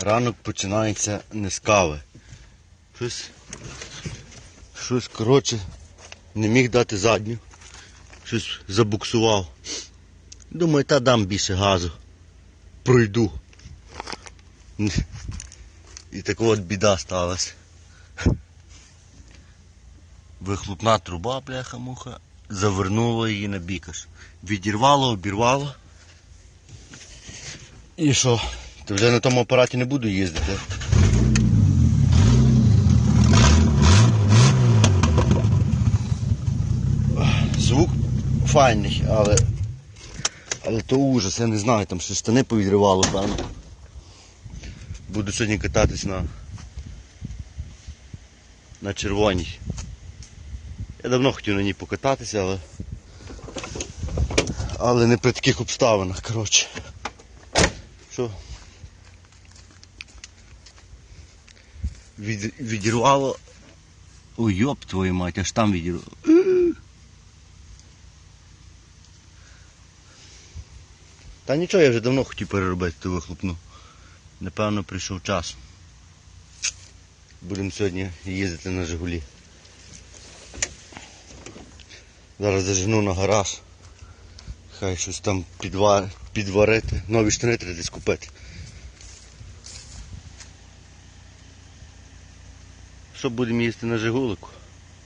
Ранок починається не з кави. Щось, щось коротше, не міг дати задню. Щось забуксував. Думаю, та дам більше газу. Пройду. І така от біда сталася. Вихлопна труба, бляха-муха, завернула її на бік аж. Відірвало, обірвало. І що? То вже на тому апараті не буду їздити. Звук файний, але. Але то ужас, я не знаю, там ще штани повідривало, певно. Буду сьогодні кататись на. на червоній. Я давно хотів на ній покататися, але. Але не при таких обставинах, коротше. Що? Від, відірвало. Ой, йоп твою мать, аж там відірвало. Та нічого, я вже давно хотів переробити ту вихлопну. Напевно, прийшов час. Будемо сьогодні їздити на Жигулі. Зараз зажену на гараж. Хай щось там підва... підварити. Нові штани треба десь купити. Що будемо їсти на Жигулику?